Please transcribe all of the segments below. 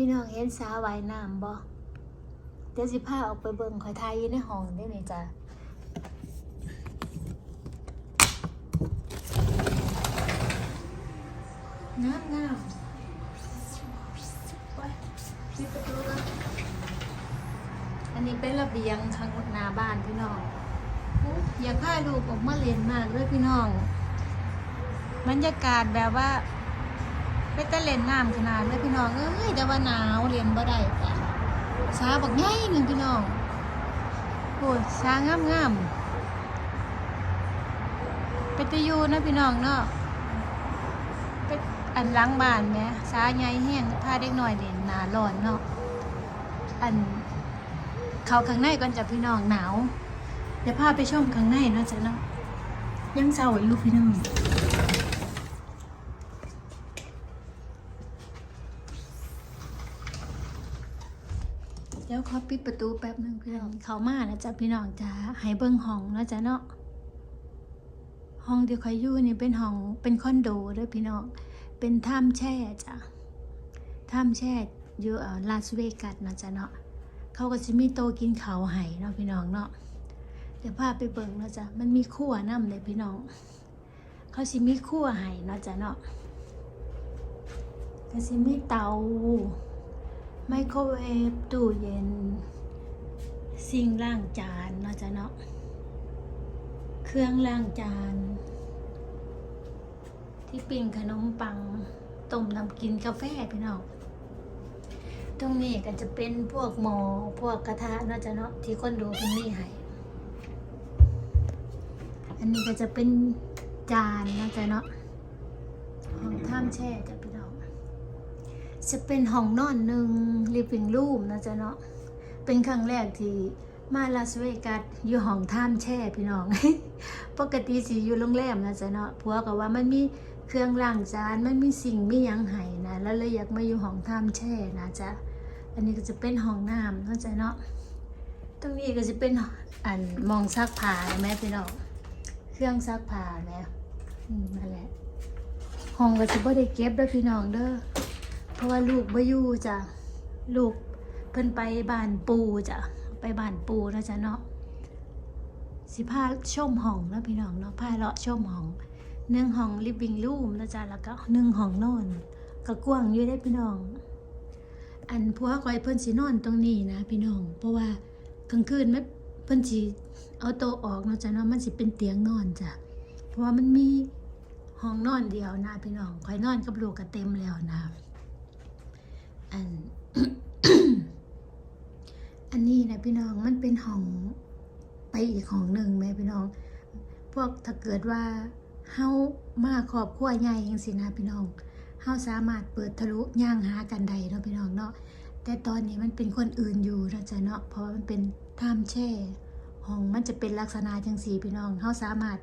พี่น้องเห็นสาวายน้ำบ่เดี๋ยวสิพาออกไปเบิ่งข่อยทายอยู่ในห้องได้ไหมจ้ะงามงามไปปิดประตูเลยอันนี้เป็นระเบียงข้างหน้าบ้านพี่น้องอยากพาลูกออกมาเล่นมากเลยพี่น้องบรรยากาศแบบว่า ไปแต่เล่นน้ำขนาดเลยพี่น้องเอ้ยแต่ว่าหนาวเรียนบ่ได้จ้ะช้าบักใหญ่หนึ่งพี่น้องโอ้ยช้างามงามๆไปแตะยูนะพี่น้องเนาะไปอันล้างบ้านแหมช้าใหญ่แห้งพาเด็กน้อยเด่นหนาร้อนเนาะอันเขาข้างในก่อนจะพี่น้องหนาวเดี๋ยวพาไปชมข้างในเนาะจ้ะเนาะยังเศร้าอยู่พี่น้อง เดี๋ยวขอปิดประตูแป๊บหนึ่งพี่น้องเขามานะจ๊ะพี่น้องจ้าให้เบิ่งห้องเนาะจ๊ะเนาะห้องที่คอยอยู่นี่เป็นห้องเป็นคอนโดเด้วยพี่น้องเป็นถ้ำแช่จ้ะถ้ำแช่อยู่เอ่อลาสเวกัสเนาะจ๊ะเนาะเขาก็จะมีโตกินเขาวให้เนาะพี่น้องเนาะเดี๋ยวพาไปเบิ่งเนาะจ๊ะมันมีครัวน้ำเลยพี่น้อง เขาสิมีครัวให้เนาะจ๊ะเนาะก็สิมีเตา ไมโครเวฟตู้เย็นสิ่งล้างจานเนาะจ๊ะเนาะเครื่องล้างจาน ที่ปิ้งขนมปังต้มน้ำกินกาแฟพี่น้องตรงนี้ก็จะเป็นพวกหมอพวกกระทะเนาะจ๊ะเนาะที่คนดูเพิ่นมีให้อันนี้ก็จะเป็นจานเนาะจ๊ะเนาะของท่ามแช่จะพี่น้อง จะเป็นห้องนอนหนึ่ง living room นะจ๊ะเนาะ เป็นครั้งแรกที่มาลาสเวกัสอยู่ห้องท่ามแช่พี่น้อง ปกติสิอยู่โรงแรมนะจ๊ะเนาะผัวก็ว่ามันมีเครื่องล้างจานมันมีสิ่งมียังให้นะ แล้วเลยอยากมาอยู่ห้องท่ามแช่นะจ๊ะ อันนี้ก็จะเป็นห้องน้ำนะจ๊ะเนาะ ตรงนี้ก็จะเป็นอันมองซักผ้าแม่พี่น้อง เครื่องซักผ้าแม่อืมนั่นแหละ ห้องก็จะบ่ได้เก็บเด้อพี่น้องเด้อ เพราะว่าลูกบ่อยู่จ้ะลูกเพิ่นไปบ้านปูจ้ะไปบ้านปูนะจ๊ะเนาะสิพาชมห้องแล้วพี่น้องเนาะพาเลาะชมห้องหนึ่งห้อง living room นะจ๊ะแล้วก็หนึ่งห้องนอนก็กว้างอยู่ได้พี่น้อง อันผัวคอยเพิ่นสินอนตรงนี้นะพี่น้อง เพราะว่ากลางคืนไม่เพิ่นสิเอาโต๊ะออกเนาะจ้ะเนาะมันสิเป็นเตียงนอนจ้ะเพราะว่ามันมีห้องนอนเดียวนะพี่น้องคอยนอนกับลูกก็เต็มแล้วนะ อัน อันนี้นะพี่น้องมันเป็นห้องไปอีกห้องหนึ่งไหมพี่น้อง พวกถ้าเกิดว่าเฮามาครอบครัวใหญ่ยังสินะพี่น้องเฮาสามารถเปิดทะลุย่างหากันใดเนาะพี่น้องเนาะแต่ตอนนี้มันเป็นคนอื่นอยู่นะจ๊ะเนาะเพราะว่ามันเป็นถ้ำแช่ห้องมันจะเป็นลักษณะจังสีพี่น้องเฮาสามารถ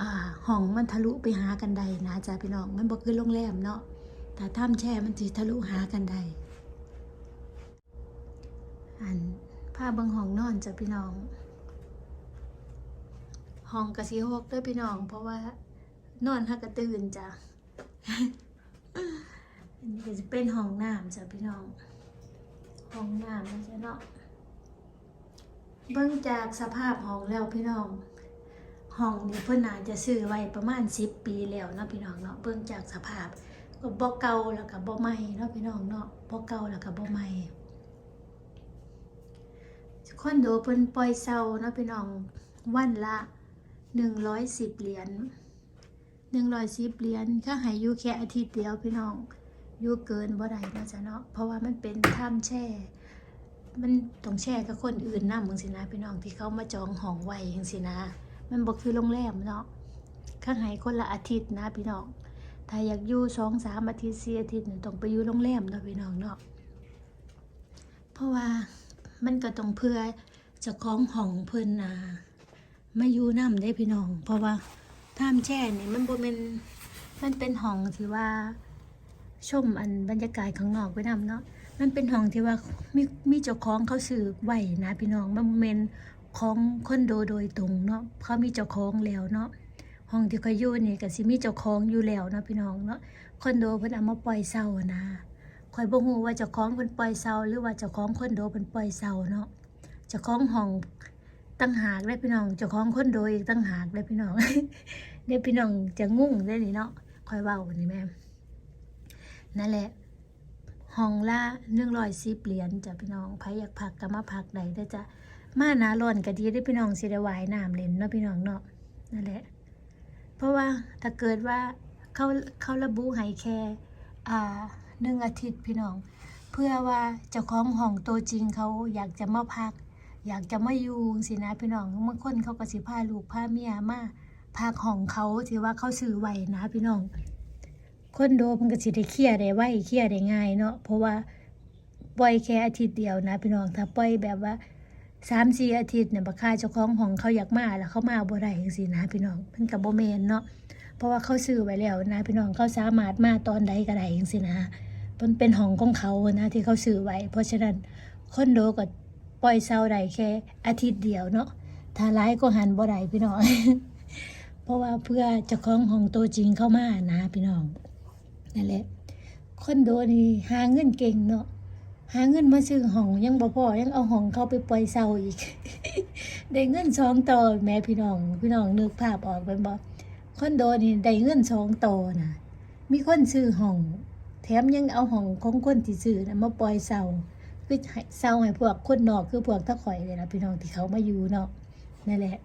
อ่าห้องมันทะลุไปหากันใดนะจ๊ะพี่น้อง มันบ่คือโรงแรมเนาะ ถ้าถ้ำแช่มันสิทะลุหากันได้อันผ้าเบิงห้องนอนจ้ะพี่น้องห้องกระสีหกเด้วยพี่น้อง เพราะว่านอนฮักกระตื่นจ้ะอันนี้ก็จะเป็นห้องน้ำจ้ะพี่น้องห้องน้ำนะจ๊ะเนาะเบิ่งจากสภาพห้องแล้วพี่น้องห้องนี้เพิ่นน่าจะซื้อไว้ประมาณสิบปีแล้วเนาะพี่น้องเนาะเบิ่งจากสภาพ บ่เก่าแล้วก็บ่ใหม่เนาะพี่น้องเนาะบ่เก่าแล้วก็บ่ใหม่คอนโดเพิ่นปล่อยเช่าเนาะพี่น้องวันละ110เหรียญ110เหรียญถ้าให้อยู่แค่อาทิตย์เดียวพี่น้องอยู่เกินบ่ได้เนาะจ้ะเนาะเพราะว่ามันเป็นถ้ำแช่ มันต้องแช่กับคนอื่นนำจังซี่นะพี่น้องที่เขามาจองห้องไว้จังซี่นะ มันบ่คือโรงแรมเนาะข้างให้คนละอาทิตย์นะพี่น้อง ถ้าอยากอยู่สองสามอาทิตย์สี่อาทิตย์ต้องไปอยู่โรงแรมเนาะพี่น้องเนาะเพราะว่ามันก็ต้องเพื่อจะคล้องห้องเพิ่นนะมาอยู่นำได้พี่น้อง เพราะว่าท่ามแช่นี่มันบ่แม่นมันเป็นห้องที่ว่าชมอันบรรยากาศข้างนอกไปนำเนาะ มันเป็นห้องที่ว่ามีมีเจ้าของเขาซื้อไว้นะพี่น้องมันบ่แม่นของคอนโดโดยตรงเนาะเขามีเจ้าของแล้วเนาะ ห้องที่เขาอยู่นี่ก็สิมีเจ้าของอยู่แล้วเนาะพี่น้องเนาะคอนโดเพิ่นเอามาปล่อยเช่านะข่อยบ่ฮู้ว่าเจ้าของเพิ่นปล่อยเซาหรือว่าเจ้าของคอนโดเพิ่นปล่อยเซาเนาะเจ้าของห้องตั้งหากได้พี่น้องเจ้าของคอนโดอีกตั้งหากได้พี่น้องเดี๋ยพี่น้องจะงุ่งได้นี่เนาะคอยเว้านี่แม่นั่นแหละห้องละ110เหรียญจ้ะพี่น้องใครอยากพักก็มาพักได้เด้จ้ะมาหนาร้อนก็ดีได้พี่น้องสิได้ว่ายน้ำเล่นเนาะพี่น้องเนาะนั่นแหละ ราะว่าถ้าเกิดว่าเขาเขาระบุให้แค่อ่าหนึ่งอาทิตย์พี่น้อง เพื่อว่าเจ้าของห้องตัวจริงเขาอยากจะมาพัก อยากจะมาอยู่สินะพี่น้องบางคนเขาก็สิพาลูกพาเมียมาพักห้องเขาที่ว่าเขาซื้อไว้นะพี่น้องคนโดมันก็สิได้เคลียร์ได้ไวเคลียร์ได้ง่ายเนาะเพราะว่าปล่อยแค่อาทิตย์เดียวนะพี่น้องถ้าปล่อยแบบว่า สามสี่อาทิตย์เนี่ยบักค่าเจ้าของห้องเขาอยากมาแล้วเขามาบ่ได้จังซี่นะพี่น้องมันก็บ่แม่นเนาะเพราะว่าเขาซื้อไว้แล้วนะพี่น้องเขาสามารถมาตอนใดก็ได้จังซี่นะมันเป็นห้องของเขานะที่เขาซื้อไว้เพราะฉะนั้นคอนโดก็ปล่อยเซาได้แค่อาทิตย์เดียวเนาะถ้าร้ายก็หันบ่ได้พี่น้องเพราะว่าเพื่อเจ้าของห้องตัวจริงเข้ามานะพี่น้องนั่นแหละคอนโดนี่หาเงินเก่งเนาะ หาเงินมาซื้อห้องยังบ่พอยังเอาห้องเขาไปปล่อยเซาอีก ได้เงินสองต่อแม่พี่น้อง พี่น้องนึกภาพออกเป็นบ่คอนโดนี่ได้เงินสองต่อนะมีคนซื้อห้อง แถมยังเอาห้องของคนที่ซื้อนะมาปล่อยเซาคือให้เซาให้พวกคนนอกคือพวกตะข่อยเลยนะพี่น้องที่เขามาอยู่เนาะนั่นแหละ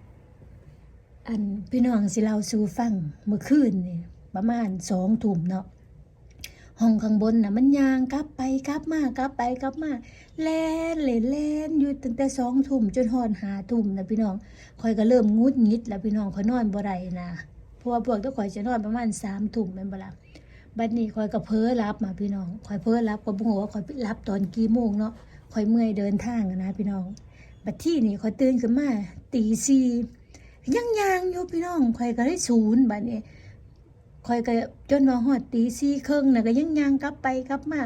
อันพี่น้องสิเราสู่ฟังเมื่อคืนนี่ประมาณสองทุ่มเนาะ ห้องข้างบนน่ะมันยางกลับไปกลับมากลับไปกลับมาแล่นเล่นแล่นอยู่ตั้งแต่สองทุ่มจนหอนหาทุ่มนะพี่น้องคอยก็เริ่มงุดงิดแล้วพี่น้องคอนอนบ่ได้นะเพราะว่าพวกตัวคอยจะนอนประมาณสามทุ่มแม่นบ่ล่ะบัดนี้คอยก็เพ้อรับมาพี่น้องคอยเพ้อรับก็บ่ฮู้ว่าคอยรับตอนกี่โมงเนาะคอยเมื่อยเดินทางนะพี่น้องบัดที่นี่คอยตื่นขึ้นมาตีสี่ยังยางอยู่พี่น้องข่อยก็ได้ศูนย์บัดนี้ ข่อยก็จนว่าฮอดตีสี่ครึ่งนะก็ยังยางกลับไปกลับมา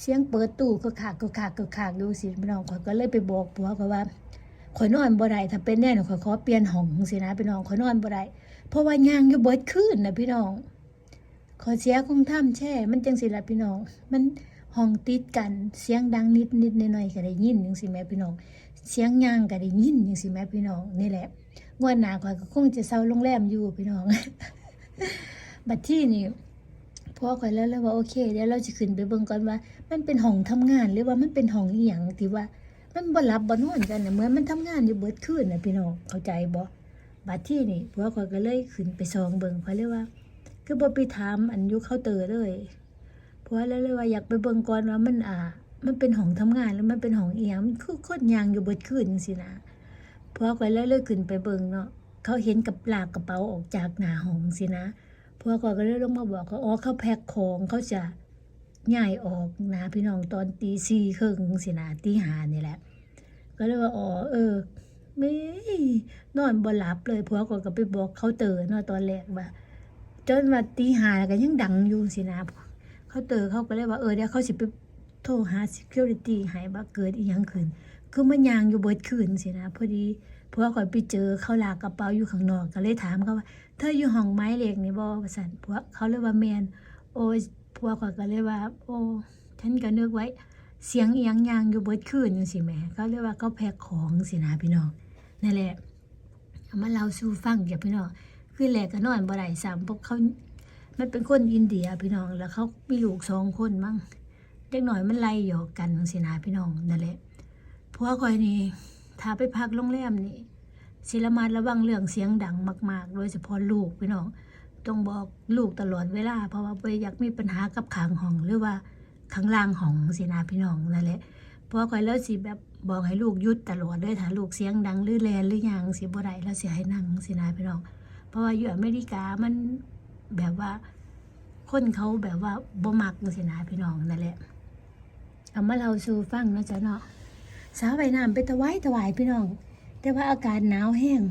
เสียงเปิดตู้ก็ขากก็ขากก็ขากดูสิพี่น้องข่อยก็เลยไปบอกผัวก็ว่าข่อยนอนบ่ได้ถ้าเป็นแน่น่ะข่อยขอเปลี่ยนห้องสินะพี่น้องข่อยนอนบ่ได้เพราะว่ายางอยู่เบิดคืนนะพี่น้องขอยเสียคงท่ำแช่ มันจังสิละพี่น้อง มันห้องติดกันเสียงดังนิดนิดหน่อยๆก็ได้ยินจังสิแม่พี่น้อง เสียงยางก็ได้ยินจังสิแม่พี่น้องนี่แหละงวดหน้าข่อยก็คงจะเซาโรงแรมอยู่พี่น้อง บัดที่นี่พ่อข่อยแล้วแล้วว่าโอเคเดี๋ยวเราจะขึ้นไปเบิ่งก่อนว่า มันเป็นห้องทำงานหรือว่ามันเป็นห้องอีหยังที่ว่า มันบ่หลับบ่นอนกันน่ะเหมือนมันทำงานอยู่เบิดคืนน่ะพี่น้องเข้าใจบ่บัดที่นี่พวกข่อยก็เลยขึ้นไปซองเบิ่งข่อยเลยว่า คือบ่ไปถามอันอยู่เคาน์เตอร์เลยพราะแล้วเลยว่าอยากไปเบิ่งก่อนว่ามันอ่า มันเป็นห้องทำงานหรือมันเป็นห้องอีหยังมันคือคนยางอยู่เบิดคืนจังซี่นะพอข่อยเลยเลยขึ้นไปเบิ่งเนาะเขาเห็นกับลากกระเป๋าออกจากหน้าห้องสินะ พวกข่อก็เลยลงมาบอกเขาอ๋อเขาแพ็คของเขาจะย้ายออกนะพี่น้องตอนตีสี่ครึ่งสินะตีห้านี่แหละ ก็เลยว่าอ๋อเออไม่นอนบ่หลับเลยพวกข่อยก็ไปบอกเขาเตอเนาะตอนแรกว่าจนว่าตีห้าก็ยังดังอยู่สินะเขาเตอเขาก็เลยว่าเออเดี๋ยวเขาสิไปโทรหา security ให้ว่าเกิดอีหยังขึ้น คือมันยางอยู่เบิดคืนสินะพอดีพวกข่อยไปเจอเขาลากกระเป๋าอยู่ข้างนอกก็เลยถามเขาว่าเธออยู่ห้องไม้เล็กนี่บ่ว่าซั่นพวกเขาเลยว่าแมนโอ้พวกข่อยก็เลยว่า โอ้ฉันก็นึกไว้ เสียงเอียงยางอยู่เบิดคืนจังซี่แหมเขาเลยว่าเขาแพ็คของสินะพี่น้องนั่นแหละเอามาเล่าสู่ฟังอย่าพี่น้องคือแรกก็นอนบ่ได้ซ้ำพวกเขามันเป็นคนอินเดียพี่น้องแล้วเขามีลูกสองคนมั้งเด็กหน่อยมันไล่หยอกกันจังซี่นะพี่น้องนั่นแหละ พวกคอยนี่ถ้าไปพักโรงแรมนี่สิระมัดระวังเรื่องเสียงดังมาก ๆ โดยเฉพาะลูกพี่น้องต้องบอกลูกตลอดเวลา เพราะว่าไปอยากมีปัญหากับขางห้องหรือว่าข้างล่างห้องสินะพี่น้องนั่นแหละเพราะคอยแล้วสิแบบบอกให้ลูกยุดตลอดเลยถ้าลูกเสียงดังหรือแลนหรือยังสิบ่ได้แล้วเสิให้นั่งสินะพี่น้อง เพราะว่าอยู่อเมริกามันแบบว่าคนเขาแบบว่าบ่มักสินะพี่น้องนั่นแหละเอามาเราสู่ฟังนะจ๊ะเนาะ สาวใบน้ำไปถวายถวายพี่น้อง แต่ว่าอากาศหนาวแห้ง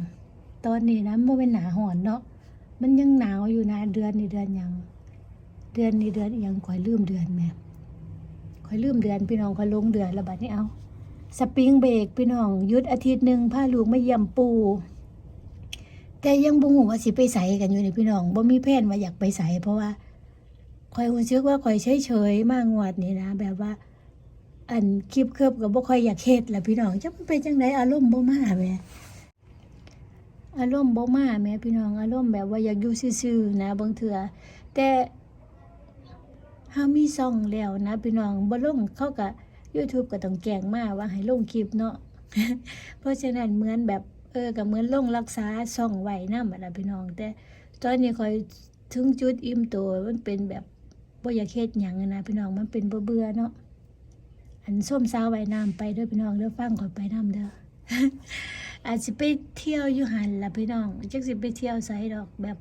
ตอนนี้นะมันเป็นหนาหอนเนาะ มันยังหนาวอยู่นะเดือนในเดือนยัง เดือนในเดือนยังคอยลืมเดือนแม่คอยลืมเดือนพี่น้องคอยลงเดือนแล้วบัดนี้เอา สปริงเบรกพี่น้องยุดอาทิตย์หนึ่งพาลูกไมาเยี่ยมปูแต่ยังบ่ฮู้ว่าสิไปใส่กันอยู่นี่พี่น้องบ่มีแผนว่าอยากไปใส่เพราะว่าข่อยรู้สึกว่าข่อยเฉยๆมากงวดนี่นะแบบว่า อันคลิปเคิบก็บ่ค่อยอยากเฮ็ดแหละพี่น้องจักมันเป็นจังไดอารมณ์บ่มาแหมอารมณ์บ่มาแหมพี่น้องอารมณ์แบบว่าอยากอยู่ซื่อๆนะบางเทื่อแต่เฮามีซ่องแล้วนะพี่น้องบ่ลงเขาก็ YouTube ก็ต้องแกงมาว่าให้ลงคลิปเนาะเพราะฉะนั้นเหมือนแบบเออก็เหมือนลงรักษาซ่องไว้นำบัดน่ะพี่น้อง แต่ตอนนี้ค่อยถึงจุดอิ่มตัวมันเป็นแบบบ่อยากเฮ็ดหยังนะพี่น้องมันเป็นเบื่อเนาะ อันส้มสาวไว้น้ำไปเด้อพี่น้องเด้อฟังก่อนไปน้ำเด้ออาจจะไปเที่ยวอยู่หันละพี่น้องจักสิไปเที่ยวไสดอกแบบ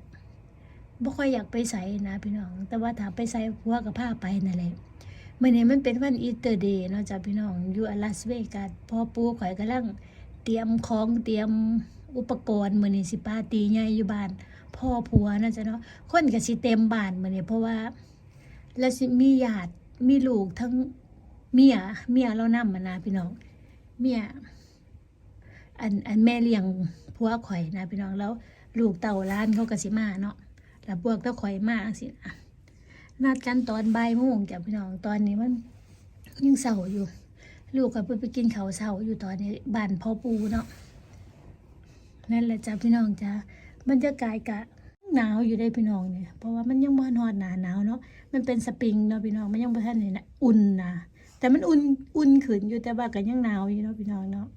บ่ค่อยอยากไปไสนะพี่น้อง แต่ว่าถ้าไปไสผัวก็พาไปนั่นแหละมื้อนี้มันเป็นวันอีสเตอร์เดย์เนาะจ้ะพี่น้อง อยู่อลาสเวกัสพ่อปู่ข่อยกำลังเตรียมของเตรียมอุปกรณ์มื้อนี้สิปาตีใหญ่อยู่บ้าน พ่อผัวนะจ๊ะเนาะ คนก็สิเต็มบ้านมื้อนี้เพราะว่าแล้วสิมีญาติมีลูกทั้ง เมียเมียเรานำมานะพี่น้อง เมียอันอันแม่เลี้ยงผัวข่อยนะพี่น้องแล้ว ลูกเต่าล้านเขาก็สิมาเนาะแล้วพวกเต่าข่อยมาสินะนัดกันตอนบ่ายโมงจ้ะพี่น้องตอนนี้มันยังเศร้าอยู่ ลูกกับเพิ่อนไปกินข้าวเช้าอยู่ตอนนี้บ้านพ่อปูเนาะนั่นแหละจ้ะพี่น้องจ้ะบรรยากาศกะหนาวอยู่ได้พี่น้องเนี่ยเพราะว่ามันยังบ่ฮอดหนาหนาวเนาะมันเป็นสปริงเนาะพี่น้องมันยังบ่ทันนี่นะอุ่นนะ แต่มันอุ่นอุ่นขึ้นอยู่แต่ว่าก็ยังหนาวอยู่เนาะพี่น้องเนาะ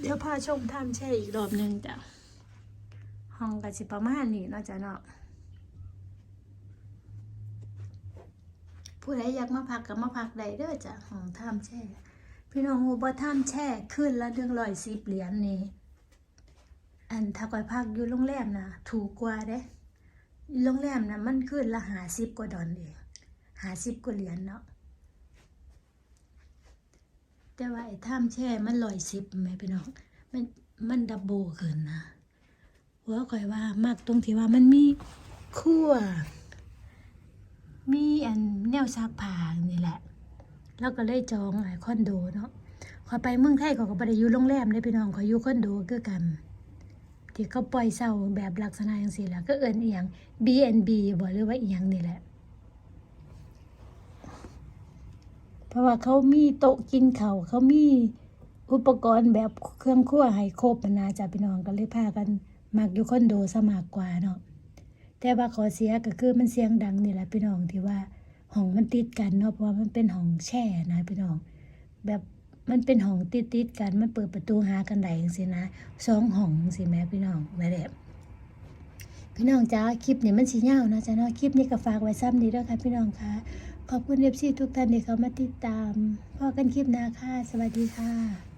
เดี๋ยวพาชมถ้ำแช่อีกรอบหนึ่งจ้ะห้องก็สิประมาณนี้เนาะจ้ะเนาะผู้ใดอยากมาพักก็มาพักได้เด้อจ้ะห้องถ้ำแช่พี่น้องฮู้บ่ถ้ำแช่ขึ้นละหนึ่งร้อยสิบเหรียญนี่อันถ้าก้อยพักอยู่โรงแรมนะถูกกว่าเด้โรงแรมนะมันขึ้นละหาสิบกว่าดอลเองหาสิบกว่าเหรียญเนาะ แต่ว่าไอ้ถ้ำแช่มันลอยสิบแม่พี่น้องมันมันดับโบขึ้นนะหัวข่อยว่ามากตรงที่ว่ามันมีครัวมีอันแนวซักผ้านี่แหละ แล้วก็เลยจองไอ้คอนโดเนาะขอไปเมืองไทยขาก็ได้อยู่โรงแรมเลยพี่น้องขาอยู่คอนโดคือกัน ที่เขาปล่อยเช่าแบบลักษณะจังซี่แหละก็เอิ้นอียง B&B บ่หรือว่าอียังนี่แหละ เพราะว่าเขามีโต๊ะกินเขาวเขามีอุปกรณ์แบบเครื่องครัวให้ครบนะจ๊ะพี่น้องก็เลยพากันมักอยู่คอนโดสมากกว่าเนาะแต่ว่าขอเสียก็คือมันเสียงดังนี่แหละพี่น้องที่ว่าห้องมันติดกันเนาะเพราะว่ามันเป็นห้องแช่นะพี่น้อง แบบมันเป็นห้องติดติดกันมันเปิดประตูหากันได้จังซี่นะสองห้องสิแม่พี่น้องนั่นแหละพี่น้องจ้าคลิปนี้มันสิยานะจ๊ะเนาะคลิปนี้ก็ฝากไว้ซ้ำนี้ด้วยค่ะพี่น้องค่ะ ขอบคุณเอฟซีทุกท่านที่เข้ามาติดตามพอกันคลิปหน้าค่ะ สวัสดีค่ะ